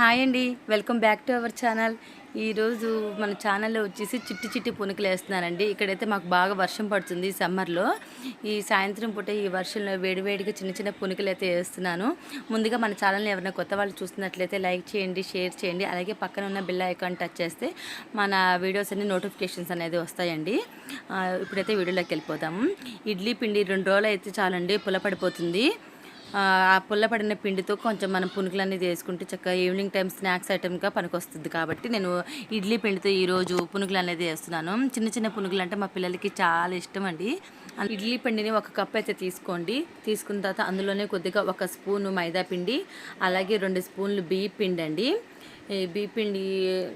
Hi అండి. Welcome back to our channel. ఈరోజు మన ఛానల్లో వచ్చేసి చిట్టి చిట్టి పునుకులు వేస్తున్నానండి ఇక్కడైతే మాకు బాగా వర్షం పడుతుంది సమ్మర్లో. ఈ సాయంత్రం పూట ఈ వర్షంలో వేడివేడిగా చిన్న చిన్న పునుకులు అయితే వేస్తున్నాను. ముందుగా మన ఛానల్ని ఎవరైనా కొత్త వాళ్ళు చూస్తున్నట్లయితే లైక్ చేయండి షేర్ చేయండి. అలాగే పక్కన ఉన్న బిల్ ఐకాన్ టచ్ చేస్తే మన వీడియోస్ అన్ని నోటిఫికేషన్స్ అనేది వస్తాయండి. ఇప్పుడైతే వీడియోలోకి వెళ్ళిపోతాము ఇడ్లీ పిండి రెండు రోజులు అయితే చాలండి పులపడిపోతుంది. ఆ పుల్లపడిన పిండితో కొంచెం మనం పునుకులు అనేది వేసుకుంటే చక్కగా ఈవినింగ్ టైం స్నాక్స్ ఐటమ్గా పనికొస్తుంది కాబట్టి నేను ఇడ్లీ పిండితో ఈరోజు పునుకులు అనేది వేస్తున్నాను చిన్న చిన్న పునుకులు అంటే మా పిల్లలకి చాలా ఇష్టం అండి. ఇడ్లీ పిండిని ఒక కప్ అయితే తీసుకోండి. తీసుకున్న తర్వాత అందులోనే కొద్దిగా ఒక స్పూన్ మైదా పిండి అలాగే రెండు స్పూన్లు బియ్య పిండి అండి ఈ పిండి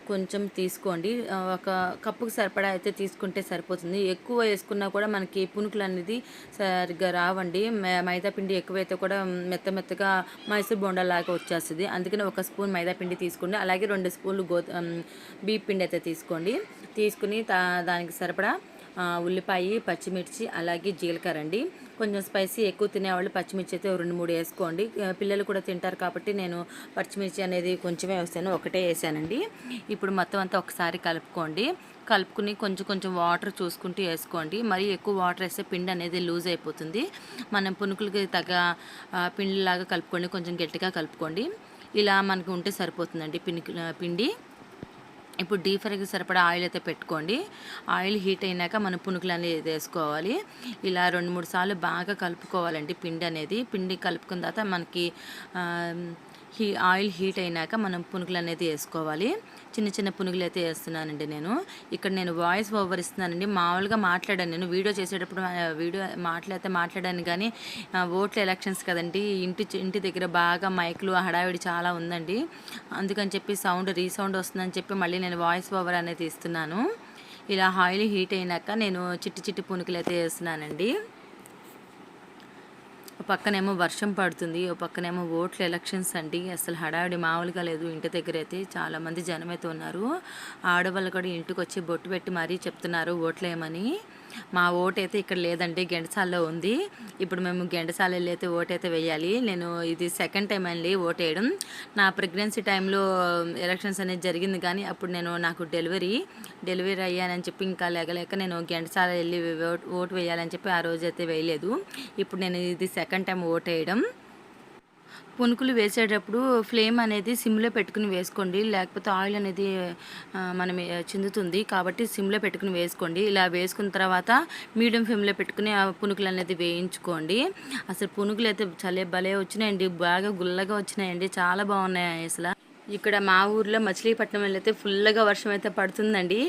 కొంచెం తీసుకోండి. ఒక కప్పుకు సరిపడా అయితే తీసుకుంటే సరిపోతుంది. ఎక్కువ వేసుకున్నా కూడా మనకి పునుకులు అనేది సరిగ్గా రావండి. మైదా పిండి ఎక్కువైతే కూడా మెత్త మెత్తగా మైసూర్ బొండలాగా లాగా వచ్చేస్తుంది. అందుకని ఒక స్పూన్ మైదా పిండి తీసుకోండి. అలాగే రెండు స్పూన్లు గో బియ్య పిండి అయితే తీసుకోండి. తీసుకుని దానికి సరిపడా ఉల్లిపాయ పచ్చిమిర్చి అలాగే జీలకర్ర అండి. కొంచెం స్పైసీ ఎక్కువ తినేవాళ్ళు పచ్చిమిర్చి అయితే రెండు మూడు వేసుకోండి. పిల్లలు కూడా తింటారు కాబట్టి నేను పచ్చిమిర్చి అనేది కొంచెమే వేసాను. ఒకటే వేసానండి. ఇప్పుడు మొత్తం అంతా ఒకసారి కలుపుకోండి. కలుపుకుని కొంచెం కొంచెం వాటర్ చూసుకుంటూ వేసుకోండి. మరీ ఎక్కువ వాటర్ వేస్తే పిండి అనేది లూజ్ అయిపోతుంది. మనం పునుకులకి తగ్గ పిండిలాగా కలుపుకోండి కొంచెం గట్టిగా కలుపుకోండి. ఇలా మనకు ఉంటే సరిపోతుందండి పిండి పిండి. ఇప్పుడు డీప్ ఫ్రైకి సరిపడా ఆయిల్ అయితే పెట్టుకోండి. ఆయిల్ హీట్ అయినాక మనం పునుకులు అనేది వేసుకోవాలి. ఇలా రెండు మూడు సార్లు బాగా కలుపుకోవాలండి పిండి అనేది. పిండి కలుపుకున్న తర్వాత మనకి హీ ఆయిల్ హీట్ అయినాక మనం పునుకులు అనేది వేసుకోవాలి. చిన్న చిన్న పునుగులు అయితే వేస్తున్నానండి నేను. ఇక్కడ నేను వాయిస్ ఓవర్ ఇస్తున్నానండి. మామూలుగా మాట్లాడాను నేను. వీడియో చేసేటప్పుడు వీడియో మాట్లాడితే మాట్లాడాను కానీ ఓట్ల ఎలక్షన్స్ కదండి. ఇంటి ఇంటి దగ్గర బాగా మైకులు హడావిడి చాలా ఉందండి. అందుకని చెప్పి సౌండ్ రీసౌండ్ వస్తుందని చెప్పి మళ్ళీ నేను వాయిస్ ఓవర్ అనేది ఇస్తున్నాను. ఇలా ఆయిల్ హీట్ అయినాక నేను చిట్టి చిట్టి పునుకులు అయితే వేస్తున్నానండి. పక్కనేమో వర్షం పడుతుంది ఓ పక్కనేమో ఓట్ల ఎలక్షన్స్ అండి. అసలు హడావిడి మామూలుగా లేదు ఇంటి దగ్గర అయితే. చాలామంది జనం అయితే ఉన్నారు. ఆడవాళ్ళు కూడా ఇంటికి వచ్చి బొట్టు పెట్టి మరీ చెప్తున్నారు ఓట్లేమని మా ఓటు అయితే ఇక్కడ లేదండి గెండసాల్లో ఉంది. ఇప్పుడు మేము గెండసాల వెళ్ళి అయితే ఓటు అయితే వేయాలి నేను ఇది సెకండ్ టైం అండి ఓటు వేయడం నా ప్రెగ్నెన్సీ టైంలో ఎలక్షన్స్ అనేది జరిగింది కానీ అప్పుడు నేను నాకు డెలివరీ డెలివరీ అయ్యానని చెప్పి ఇంకా లేకలేక నేను గెంటసాల వెళ్ళి ఓటు వేయాలని చెప్పి ఆ రోజు అయితే వేయలేదు ఇప్పుడు నేను ఇది సెకండ్ టైం ఓటు వేయడం పునుకులు వేసేటప్పుడు ఫ్లేమ్ అనేది సిమ్లో పెట్టుకుని వేసుకోండి. లేకపోతే ఆయిల్ అనేది మనం చిందుతుంది. కాబట్టి సిమ్లో పెట్టుకుని వేసుకోండి. ఇలా వేసుకున్న తర్వాత మీడియం ఫ్లేమ్లో పెట్టుకుని ఆ పునుకులు అనేది వేయించుకోండి. అసలు పునుకులు అయితే చలే భలే వచ్చినాయండి. బాగా గుల్లగా వచ్చినాయండి. చాలా బాగున్నాయి అసలు. ఇక్కడ మా ఊర్లో మచిలీపట్నం వెళ్ళైతే ఫుల్గా వర్షం అయితే పడుతుందండి.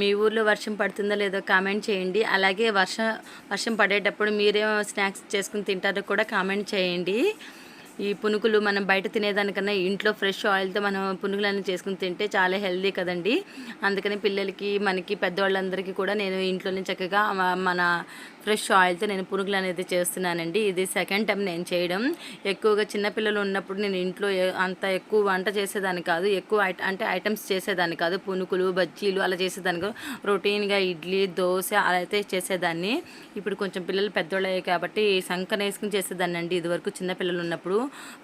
మీ ఊర్లో వర్షం పడుతుందో లేదో కామెంట్ చేయండి. అలాగే వర్షం వర్షం పడేటప్పుడు మీరేం స్నాక్స్ చేసుకుని తింటారో కూడా కామెంట్ చేయండి. ఈ పునుకులు మనం బయట తినేదానికన్నా ఇంట్లో ఫ్రెష్ ఆయిల్తో మనం పునుగులన్నీ చేసుకుని తింటే చాలా హెల్దీ కదండి. అందుకని పిల్లలకి మనకి పెద్దవాళ్ళందరికీ కూడా నేను ఇంట్లోనే చక్కగా మన ఫ్రెష్ ఆయిల్తో నేను పునుగులు అనేది చేస్తున్నానండి. ఇది సెకండ్ టైం నేను చేయడం. ఎక్కువగా చిన్నపిల్లలు ఉన్నప్పుడు నేను ఇంట్లో అంత ఎక్కువ వంట చేసేదాన్ని కాదు. ఎక్కువ అంటే ఐటమ్స్ చేసేదాన్ని కాదు. పునుకులు బజ్జీలు అలా చేసేదాన్ని కాదు. రొటీన్గా ఇడ్లీ దోశ అలా అయితే చేసేదాన్ని. ఇప్పుడు కొంచెం పిల్లలు పెద్దోళ్ళు కాబట్టి సంకన వేసుకుని చేసేదాన్ని అండి ఇదివరకు చిన్నపిల్లలు ఉన్నప్పుడు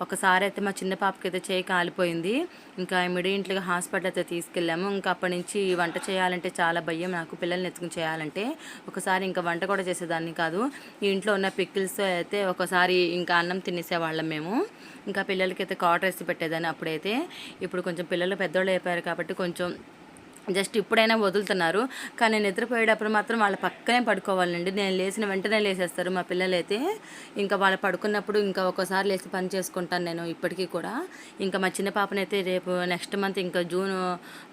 ఒకసారి అయితే మా చిన్న పాపకి అయితే చేయి కాలిపోయింది. ఇంకా ఇమీడియట్లీగా హాస్పిటల్ అయితే తీసుకెళ్ళాము. ఇంకా అప్పటి నుంచి వంట చేయాలంటే చాలా భయం. నాకు పిల్లల్ని ఎత్తుకుని చేయాలంటే ఒకసారి ఇంకా వంట కూడా చేసేదాన్ని కాదు. ఈ ఇంట్లో ఉన్న పిక్కిల్స్ అయితే ఒకసారి ఇంకా అన్నం తినేసేవాళ్ళం మేము. ఇంకా పిల్లలకి అయితే కాటర్ వేసి పెట్టేదాన్ని అప్పుడైతే. ఇప్పుడు కొంచెం పిల్లలు పెద్దోళ్ళు అయిపోయారు కాబట్టి కొంచెం జస్ట్ ఇప్పుడైనా వదులుతున్నారు. కానీ నేను నిద్రపోయేటప్పుడు మాత్రం వాళ్ళ పక్కనే పడుకోవాలండి. నేను లేచిన వెంటనే లేసేస్తారు మా పిల్లలైతే. ఇంకా వాళ్ళు పడుకున్నప్పుడు ఇంకా ఒక్కోసారి లేచి పని చేసుకుంటాను నేను ఇప్పటికీ కూడా. ఇంకా మా చిన్న పాపనైతే రేపు నెక్స్ట్ మంత్ ఇంకా జూన్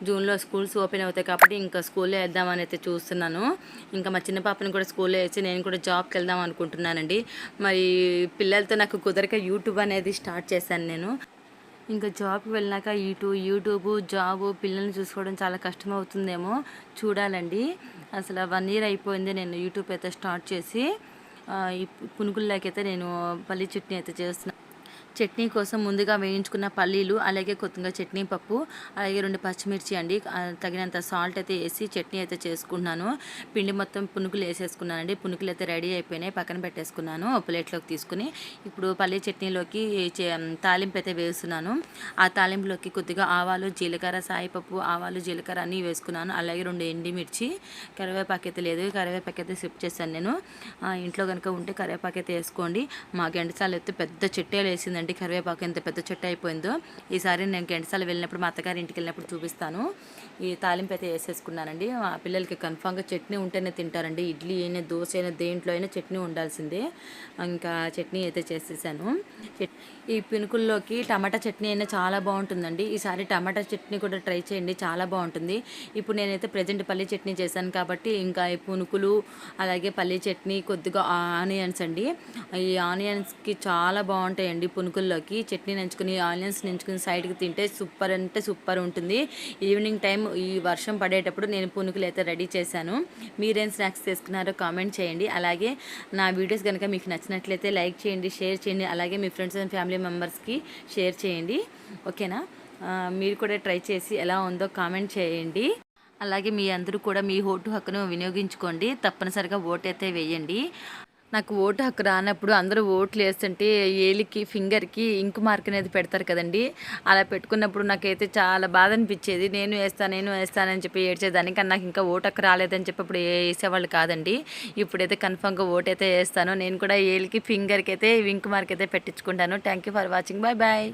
జూన్లో స్కూల్స్ ఓపెన్ అవుతాయి కాబట్టి ఇంకా స్కూల్లో వేద్దామని అయితే చూస్తున్నాను. ఇంకా మా చిన్న పాపని కూడా స్కూల్లో వేసి నేను కూడా జాబ్కి వెళ్దాం అనుకుంటున్నానండి. మరి పిల్లలతో నాకు కుదరక యూట్యూబ్ అనేది స్టార్ట్ చేశాను నేను. ఇంకా జాబ్కి వెళ్ళినాక ఇటు యూట్యూబ్ జాబ్ పిల్లల్ని చూసుకోవడం చాలా కష్టం అవుతుందేమో చూడాలండి. అసలు వన్ ఇయర్ అయిపోయింది నేను యూట్యూబ్ అయితే స్టార్ట్ చేసి ఆ, పునుగుల్లోకి అయితే నేను పల్లి చట్నీ అయితే చేస్తున్నాను చట్నీ కోసం ముందుగా వేయించుకున్న పల్లీలు అలాగే కొద్దిగా చట్నీ పప్పు అలాగే రెండు పచ్చిమిర్చి అండి. తగినంత సాల్ట్ అయితే వేసి చట్నీ అయితే చేసుకున్నాను పిండి మొత్తం పునుకులు వేసేసుకున్నానండి. పునుకులు అయితే రెడీ అయిపోయినాయి. పక్కన పెట్టేసుకున్నాను. ఒక ప్లేట్లోకి తీసుకుని ఇప్పుడు పల్లీ చట్నీలోకి చే- తాలింపు అయితే వేస్తున్నాను. ఆ తాలింపులోకి కొద్దిగా ఆవాలు జీలకర్ర సాయిపప్పు ఆవాలు జీలకర్ర అన్నీ వేసుకున్నాను. అలాగే రెండు ఎండిమిర్చి కరివేపాకు అయితే లేదు. కరివేపాకు అయితే సిప్ చేశాను నేను. ఇంట్లో కనుక ఉంటే కరివేపాకు అయితే వేసుకోండి. మా ఎండసాలు అయితే పెద్ద చెట్టేలు వేసిందండి. కరివేపాకు ఎంత పెద్ద చెట్టు అయిపోయిందో. ఈసారి నేను గెంటసాల వెళ్ళినప్పుడు మా అత్తగారి ఇంటికి వెళ్ళినప్పుడు చూపిస్తాను. ఈ తాలింపు అయితే వేసేసుకున్నానండి. మా పిల్లలకి కన్ఫామ్గా చట్నీ ఉంటేనే తింటారండి. ఇడ్లీ అయినా దోశ అయినా దేంట్లో అయినా చట్నీ ఉండాల్సిందే. ఇంకా చట్నీ అయితే చేసేసాను. ఈ పినుకుల్లోకి టమాటా చట్నీ అయినా చాలా బాగుంటుందండి. ఈసారి టమాటా చట్నీ కూడా ట్రై చేయండి చాలా బాగుంటుంది. ఇప్పుడు నేనైతే ప్రజెంట్ పల్లీ చట్నీ చేశాను కాబట్టి ఇంకా ఈ పునుకులు అలాగే పల్లీ చట్నీ కొద్దిగా ఆనియన్స్ అండి. ఈ ఆనియన్స్కి చాలా బాగుంటాయండి పునుకుల్లోకి చట్నీ నంచుకుని ఆనియన్స్ నంచుకుని సైడ్కి తింటే సూపర్ అంటే సూపర్ ఉంటుంది. ఈవినింగ్ టైం ఈ వర్షం పడేటప్పుడు నేను పునుకులు అయితే రెడీ చేశాను. మీరేం స్నాక్స్ తీసుకున్నారో కామెంట్ చేయండి. అలాగే నా వీడియోస్ కనుక మీకు నచ్చినట్లయితే లైక్ చేయండి షేర్ చేయండి. అలాగే మీ ఫ్రెండ్స్ అండ్ ఫ్యామిలీ మెంబర్స్కి షేర్ చేయండి. ఓకేనా? మీరు కూడా ట్రై చేసి ఎలా ఉందో కామెంట్ చేయండి. అలాగే మీ అందరూ కూడా మీ ఓటు హక్కును వినియోగించుకోండి. తప్పనిసరిగా ఓటు అయితే వేయండి. నాకు ఓటు హక్కు రానప్పుడు అందరూ ఓట్లు వేస్తుంటే ఏలికి ఫింగర్కి ఇంకు మార్క్ అనేది పెడతారు కదండి. అలా పెట్టుకున్నప్పుడు నాకైతే చాలా బాధ అనిపించేది. నేను వేస్తాను నేను వేస్తానని చెప్పి ఏడ్చేదాన్ని. కానీ నాకు ఇంకా ఓటు హక్కు రాలేదని చెప్పి అప్పుడు వేసేవాళ్ళు కాదండి. ఇప్పుడైతే కన్ఫామ్గా ఓటు అయితే వేస్తాను. నేను కూడా ఏలికి ఫింగర్కి అయితే ఇంకు మార్క్ అయితే పెట్టించుకుంటాను. Thank you for watching. Bye bye.